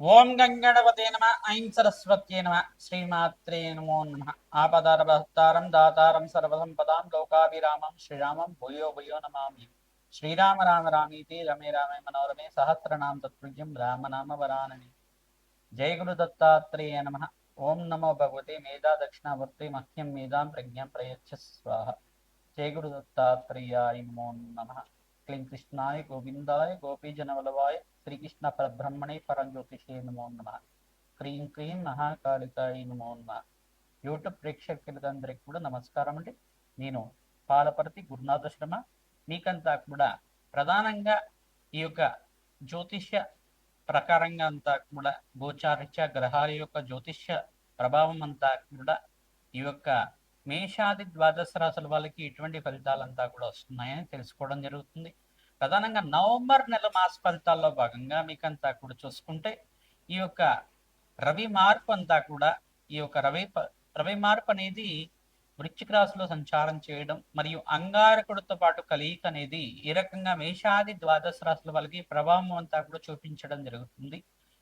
ఓం గంగణపతే నమ. ఐం సరస్వత్యే నమ. శ్రీమాత్రే నమో నమ. ఆపదారభక్తారం దాతారం సర్వసంపదాం లోకాభిరామం శ్రీరామం భూయో భూయో నమామి. శ్రీరామ రామ రామీతి రమే రామే మనోరమే సహస్రనామ తత్పుల్యం రామనామ వరానని జయ గురు దత్తాత్రేయ నమ. ఓం నమో భగవతే మేధా దక్షిణావర్తి మహ్యం మేధాం ప్రజ్ఞాం ప్రయచ్చ స్వాహ. జయ గురు దత్తాత్రేయాయ నమో నమ. క్లీం కృష్ణాయ గోవిందాయ గోపీజనవలవాయ శ్రీకృష్ణ పరబ్రహ్మణే పరంజ్యోతిషే నమో నమ. క్రీం క్రీం మహాకాళికాయ నమో నమ. యూట్యూబ్ ప్రేక్షకులందరికీ కూడా నమస్కారం అండి. నేను పాలపర్తి గురునాథ శర్మ. మీకంతా కూడా ప్రధానంగా ఈ యొక్క జ్యోతిష్య ప్రకారంగా అంతా కూడా గోచారిత్య గ్రహాల యొక్క జ్యోతిష్య ప్రభావం అంతా కూడా ఈ యొక్క మేషాది ద్వాదశ రాశుల వాళ్ళకి ఎటువంటి ఫలితాలంతా కూడా వస్తున్నాయని తెలుసుకోవడం జరుగుతుంది. ప్రధానంగా నవంబర్ నెల మాస ఫలితాల్లో భాగంగా మీకంతా కూడా చూసుకుంటే ఈ యొక్క రవి మార్పు అంతా కూడా ఈ యొక్క రవి రవి మార్పు అనేది వృశ్చిక రాశిలో సంచారం చేయడం మరియు అంగారకుడితో పాటు కలయిక అనేది ఈ రకంగా మేషాది ద్వాదశ రాశుల వాళ్ళకి ప్రభావం అంతా కూడా చూపించడం జరుగుతుంది.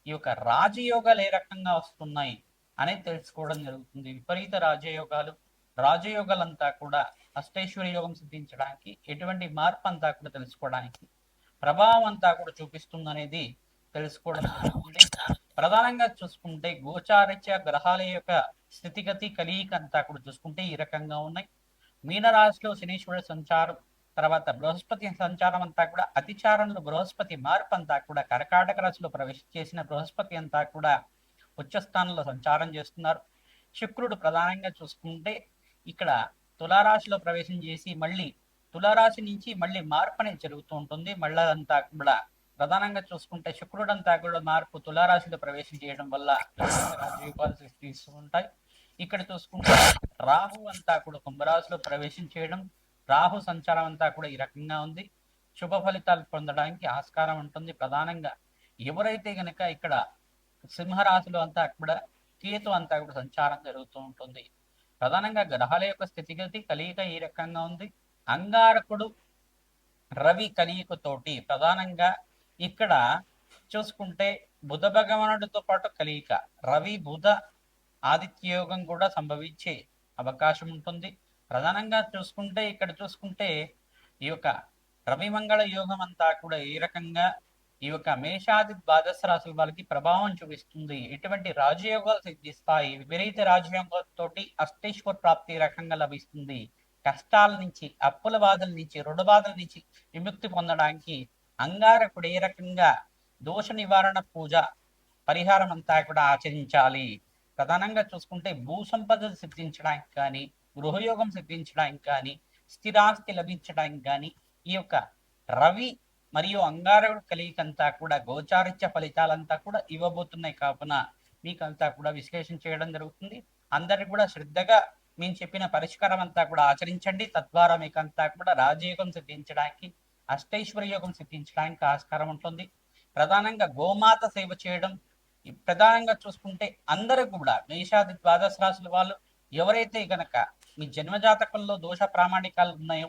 ఈ యొక్క రాజయోగాలు ఏ రకంగా వస్తున్నాయి అనేది తెలుసుకోవడం జరుగుతుంది. విపరీత రాజయోగాలు రాజయోగాలంతా కూడా అష్టైశ్వర్య యోగం సిద్ధించడానికి ఎటువంటి మార్పు అంతా కూడా తెలుసుకోవడానికి ప్రభావం అంతా కూడా చూపిస్తుంది అనేది తెలుసుకోవడం జరుగుతుంది. ప్రధానంగా చూసుకుంటే గోచారిత్య గ్రహాల యొక్క స్థితిగతి కలియిక అంతా కూడా చూసుకుంటే ఈ రకంగా ఉన్నాయి. మీనరాశిలో శనీశ్వరుడు సంచారం తర్వాత బృహస్పతి సంచారం అంతా కూడా అతిచారంలో బృహస్పతి మార్పు అంతా కూడా కర్కాటక రాశిలో ప్రవేశించేసిన బృహస్పతి అంతా కూడా ఉచ్చస్థానంలో సంచారం చేస్తున్నారు. శుక్రుడు ప్రధానంగా చూసుకుంటే ఇక్కడ తులారాశిలో ప్రవేశం చేసి మళ్ళీ తులారాశి నుంచి మళ్ళీ మార్పు అనేది జరుగుతూ ఉంటుంది. మళ్ళీ అంతా కూడా ప్రధానంగా చూసుకుంటే శుక్రుడు అంతా కూడా మార్పు తులారాశిలో ప్రవేశం చేయడం వల్ల రాజయోగాలు సృష్టిస్తూ ఉంటాయి. ఇక్కడ చూసుకుంటే రాహు అంతా కూడా కుంభరాశిలో ప్రవేశం చేయడం రాహు సంచారం అంతా కూడా ఈ రకంగా ఉంది. శుభ ఫలితాలు పొందడానికి ఆస్కారం ఉంటుంది. ప్రధానంగా ఎవరైతే గనక ఇక్కడ సింహరాశిలో అంతా కూడా కేతు అంతా కూడా సంచారం జరుగుతూ ఉంటుంది. ప్రధానంగా గ్రహాల యొక్క స్థితిగతి కలియిక ఈ రకంగా ఉంది? అంగారకుడు రవి కలియికతోటి ప్రధానంగా ఇక్కడ చూసుకుంటే బుధ భగవానుడితో పాటు కలియిక రవి బుధ ఆదిత్య యోగం కూడా సంభవించే అవకాశం ఉంటుంది. ప్రధానంగా చూసుకుంటే ఇక్కడ చూసుకుంటే ఈ యొక్క రవి మంగళ యోగం అంతా కూడా ఏ రకంగా ఈ యొక్క మేషాది ద్వాదశ రాశుల వాళ్ళకి ప్రభావం చూపిస్తుంది. ఎటువంటి రాజయోగాలు సిద్ధిస్తాయి? విపరీత రాజయోగంతోటి అష్టేశ్వర ప్రాప్తి రకంగా లభిస్తుంది. కష్టాల నుంచి అప్పుల బాధల నుంచి రుణ బాధల నుంచి విముక్తి పొందడానికి అంగారకుడు ఏ రకంగా దోష నివారణ పూజ పరిహారం అంతా కూడా ఆచరించాలి. ప్రధానంగా చూసుకుంటే భూ సంపద సిద్ధించడానికి కానీ గృహయోగం సిద్ధించడానికి కానీ స్థిరాస్తి లభించడానికి కానీ ఈ యొక్క రవి మరియు అంగారకుడు కలిగికంతా కూడా గోచారిత్య ఫలితాలంతా కూడా ఇవ్వబోతున్నాయి. కావున మీకంతా కూడా విశ్లేషణ చేయడం జరుగుతుంది. అందరు కూడా శ్రద్ధగా మేము చెప్పిన పరిష్కారం అంతా కూడా ఆచరించండి. తద్వారా మీకంతా కూడా రాజయోగం సిద్ధించడానికి అష్టైశ్వర్య యోగం సిద్ధించడానికి ఆస్కారం ఉంటుంది. ప్రధానంగా గోమాత సేవ చేయడం ప్రధానంగా చూసుకుంటే అందరూ కూడా మేషాది ద్వాదశ రాశుల వాళ్ళు ఎవరైతే గనక మీ జన్మజాతకంలో దోష ప్రామాణికాలు ఉన్నాయో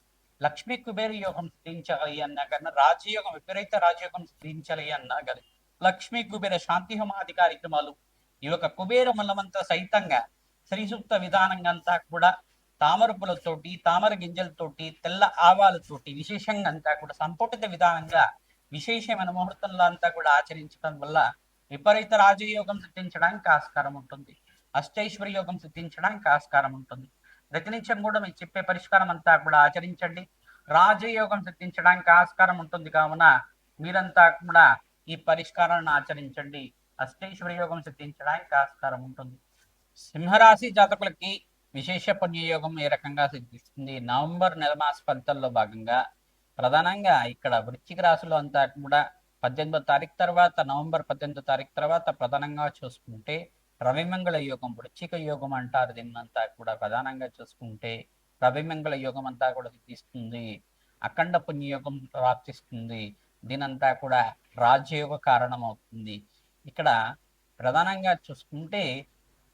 లక్ష్మీ కుబేర యోగం సిద్ధించాలి అన్నా కానీ రాజయోగం విపరీత రాజయోగం సిద్ధించాలి అన్నా కానీ లక్ష్మీ కుబేర శాంతి హోమాది కార్యక్రమాలు ఈ యొక్క కుబేర మల్లమంతా సైతంగా శ్రీసూక్త విధానంగా అంతా కూడా తామర పూలతోటి తామర గింజలతోటి తెల్ల ఆవాలతోటి విశేషంగా అంతా కూడా సంపుటిత విధానంగా విశేషమైన ముహూర్తంలో అంతా కూడా ఆచరించడం వల్ల విపరీత రాజయోగం సిద్ధించడానికి ఆస్కారం ఉంటుంది. అష్టైశ్వర్య యోగం సిద్ధించడానికి ఆస్కారం ఉంటుంది. ప్రతినిత్యం కూడా మీకు చెప్పే పరిష్కారం అంతా కూడా ఆచరించండి. రాజయోగం సిద్ధించడానికి ఆస్కారం ఉంటుంది కావున మీరంతా కూడా ఈ పరిష్కారాన్ని ఆచరించండి. అష్టేశ్వర యోగం సిద్ధించడానికి ఆస్కారం ఉంటుంది. సింహరాశి జాతకులకి విశేష పుణ్యయోగం ఏ రకంగా సిద్ధిస్తుంది? నవంబర్ నెల మాస ఫలితాల్లో భాగంగా ప్రధానంగా ఇక్కడ వృశ్చిక రాశిలో అంతా కూడా పద్దెనిమిదో తారీఖు తర్వాత నవంబర్ పద్దెనిమిదో తారీఖు తర్వాత ప్రధానంగా చూసుకుంటే రవిమంగళ యోగం వృచ్చిక యోగం అంటారు దీన్నంతా కూడా ప్రధానంగా చూసుకుంటే రవిమంగళ యోగం అంతా కూడా సిద్ధిస్తుంది అఖండ పుణ్యయోగం ప్రాప్తిస్తుంది. దీనంతా కూడా రాజయోగ కారణం అవుతుంది ఇక్కడ ప్రధానంగా చూసుకుంటే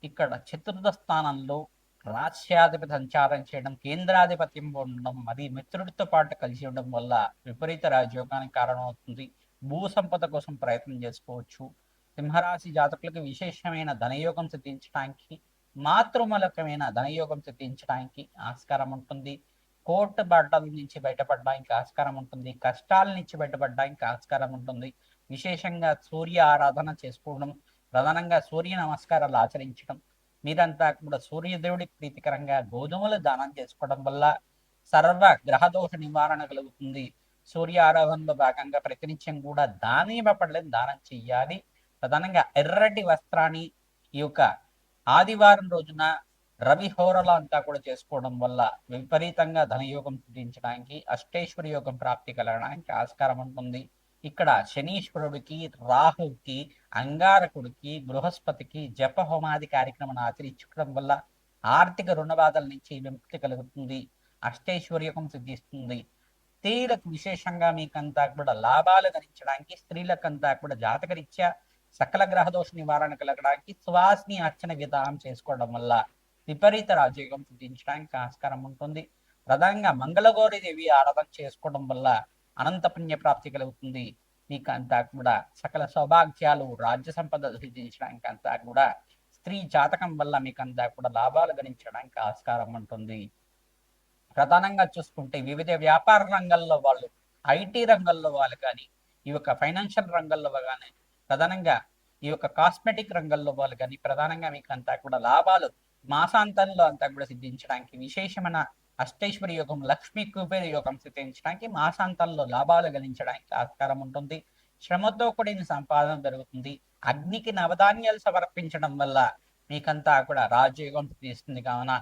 ఇక్కడ చతుర్థ స్థానంలో రాష్ట్రాధిపతి సంచారం చేయడం కేంద్రాధిపత్యం ఉండడం మరి మిత్రుడితో పాటు కలిసి ఉండడం వల్ల విపరీత రాజయోగానికి కారణమవుతుంది. భూ సంపద కోసం ప్రయత్నం చేసుకోవచ్చు. సింహరాశి జాతకులకు విశేషమైన ధనయోగం సిద్ధించడానికి మాతృమూలకమైన ధనయోగం సిద్ధించడానికి ఆస్కారం ఉంటుంది. కోర్టు బట్టల నుంచి బయటపడడానికి ఆస్కారం ఉంటుంది. కష్టాల నుంచి బయటపడడానికి ఆస్కారం ఉంటుంది. విశేషంగా సూర్య ఆరాధన చేసుకోవడం ప్రధానంగా సూర్య నమస్కారాలు ఆచరించడం మీరంతా కూడా సూర్యదేవుడికి ప్రీతికరంగా గోధుమలు దానం చేసుకోవడం వల్ల సర్వ గ్రహదోష నివారణ కలుగుతుంది. సూర్య ఆరాధనలో భాగంగా ప్రతినిత్యం కూడా దానివ్వబడలేదు దానం చెయ్యాలి. ప్రధానంగా ఎర్రటి వస్త్రాన్ని ఈ యొక్క ఆదివారం రోజున రవి హోరల అంతా కూడా చేసుకోవడం వల్ల విపరీతంగా ధనయోగం సిద్ధించడానికి అష్టేశ్వరి యోగం ప్రాప్తి కలగడానికి ఆస్కారం ఉంటుంది. ఇక్కడ శనీశ్వరుడికి రాహుకి అంగారకుడికి బృహస్పతికి జప హోమాది కార్యక్రమం ఆచరించడం వల్ల ఆర్థిక రుణబాధల నుంచి విముక్తి కలుగుతుంది అష్టైశ్వర్యకం సిద్ధిస్తుంది. స్త్రీలకు విశేషంగా మీకంతా కూడా లాభాలు గణించడానికి స్త్రీలకంతా కూడా జాతకరీత్యా సకల గ్రహదోష నివారణ కలగడానికి శ్వాసని అర్చన విధానం చేసుకోవడం వల్ల విపరీత రాజయోగం సిద్ధించడానికి ఆస్కారం ఉంటుంది. ప్రధానంగా మంగళగౌరి దేవి ఆరాధన చేసుకోవడం వల్ల అనంత పుణ్య ప్రాప్తి కలుగుతుంది. మీకు అంతా కూడా సకల సౌభాగ్యాలు రాజ్య సంపద సిద్ధించడానికి అంతా కూడా స్త్రీ జాతకం వల్ల మీకు అంతా కూడా లాభాలు గణించడానికి ఆస్కారం ఉంటుంది. ప్రధానంగా చూసుకుంటే వివిధ వ్యాపార రంగాల్లో వాళ్ళు ఐటీ రంగంలో వాళ్ళు కానీ ఈ యొక్క ఫైనాన్షియల్ రంగంలో కానీ ప్రధానంగా ఈ యొక్క కాస్మెటిక్ రంగంలో వాళ్ళు కానీ ప్రధానంగా మీకు అంతా కూడా లాభాలు మాసాంతంలో అంతా కూడా సిద్ధించడానికి విశేషమైన అష్టేశ్వరి యోగం లక్ష్మీ కుబేర యోగం సిద్ధించడానికి మాసాంతంలో లాభాలు గలించడానికి ఆస్కారం ఉంటుంది. శ్రమతో కూడిన సంపాదన జరుగుతుంది. అగ్నికి నవధాన్యాలు సమర్పించడం వల్ల మీకంతా కూడా రాజయోగం తీస్తుంది కావున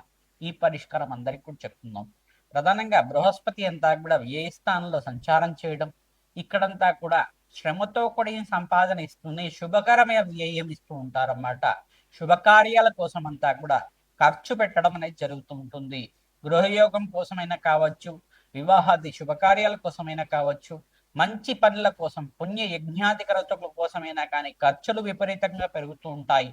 ఈ పరిష్కారం అందరికి కూడా చెప్తున్నాం. ప్రధానంగా బృహస్పతి అంతా కూడా ఏ స్థానంలో సంచారం చేయడం ఇక్కడంతా కూడా శ్రమతో కూడిన సంపాదన ఇస్తుంది శుభకరమైన వ్యయం ఇస్తూ ఉంటారన్నమాట. శుభకార్యాల కోసం అంతా కూడా ఖర్చు పెట్టడం అనేది జరుగుతూ ఉంటుంది. గృహయోగం కోసమైనా కావచ్చు వివాహాది శుభకార్యాల కోసమైనా కావచ్చు మంచి పనుల కోసం పుణ్య యజ్ఞాధికరతుల కోసమైనా కానీ ఖర్చులు విపరీతంగా పెరుగుతూ ఉంటాయి.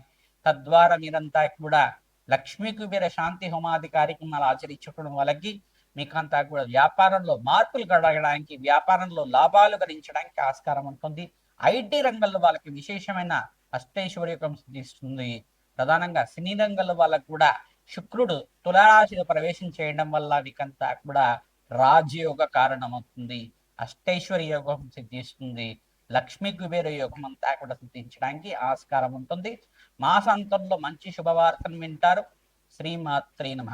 తద్వారా మీరంతా కూడా లక్ష్మీ కుబేర శాంతి హోమాది కార్యక్రమాలు ఆచరించడం వలకి మీకంతా కూడా వ్యాపారంలో మార్పులు కడగడానికి వ్యాపారంలో లాభాలు గడించడానికి ఆస్కారం ఉంటుంది. ఐటీ రంగంలో వాళ్ళకి విశేషమైన అష్టైశ్వర్యకం సిద్ధిస్తుంది ప్రధానంగా సినీ రంగంలో వాళ్ళకు కూడా శుక్రుడు తులారాశిలో ప్రవేశం చేయడం వల్ల వీకంతా కూడా రాజయోగ కారణమవుతుంది. అష్టైశ్వర్య యోగం సిద్ధిస్తుంది. లక్ష్మీ కుబేర యోగం అంతా కూడా సిద్ధించడానికి ఆస్కారం ఉంటుంది. మాసాంతంలో మంచి శుభవార్తను వింటారు. శ్రీమాత్రే నమ.